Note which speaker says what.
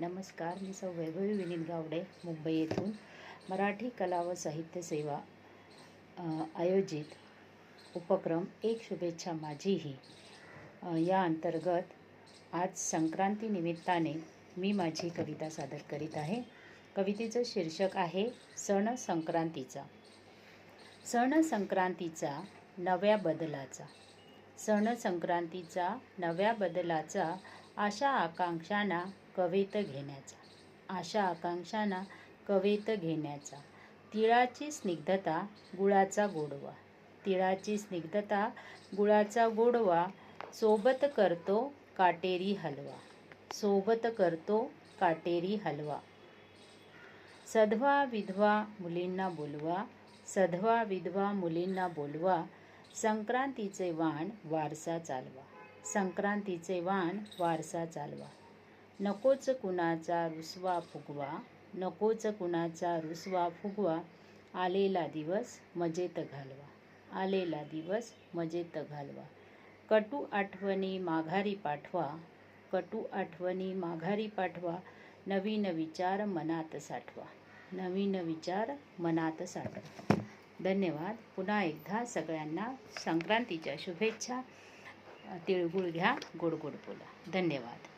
Speaker 1: नमस्कार मी सौ वैभवी विनीत गावडे मुंबई येथून. मराठी कला व साहित्य सेवा आयोजित उपक्रम एक शुभेच्छा माझी ही या अंतर्गत आज संक्रांती निमित्ताने मी माझी कविता सादर करीत आहे. कवितेचं शीर्षक आहे सण संक्रांतीचा. सण संक्रांतीचा नव्या बदलाचा. सण संक्रांतीचा नव्या बदलाचा आशा आकांक्षांना कवेत घेण्याचा. आशा आकांक्षांना कवेत घेण्याचा. तिळाची स्निग्धता गुळाचा गोडवा. तिळाची स्निग्धता गुळाचा गोडवा. सोबत करतो काटेरी हलवा. सोबत करतो काटेरी हलवा. सधवा विधवा मुलींना बोलवा. सधवा विधवा मुलींना बोलवा. संक्रांतीचे वाण वारसा चालवा. संक्रांतीचे वाण वारसा चालवा. नकोच कुणाचा रुसवा फुगवा नकोच कुणाचा रुसवा फुगवा आलेला दिवस मजेत घालवा आलेला दिवस मजेत घालवा. कटू आठवणी माघारी पाठवा कटू आठवणी माघारी पाठवा नवीन विचार मनात साठवा नवीन विचार मनात साठवा. धन्यवाद. पुन्हा एकदा सगळ्यांना संक्रांतीच्या शुभेच्छा. तिळगुळ घ्या गोड गोड बोला. धन्यवाद.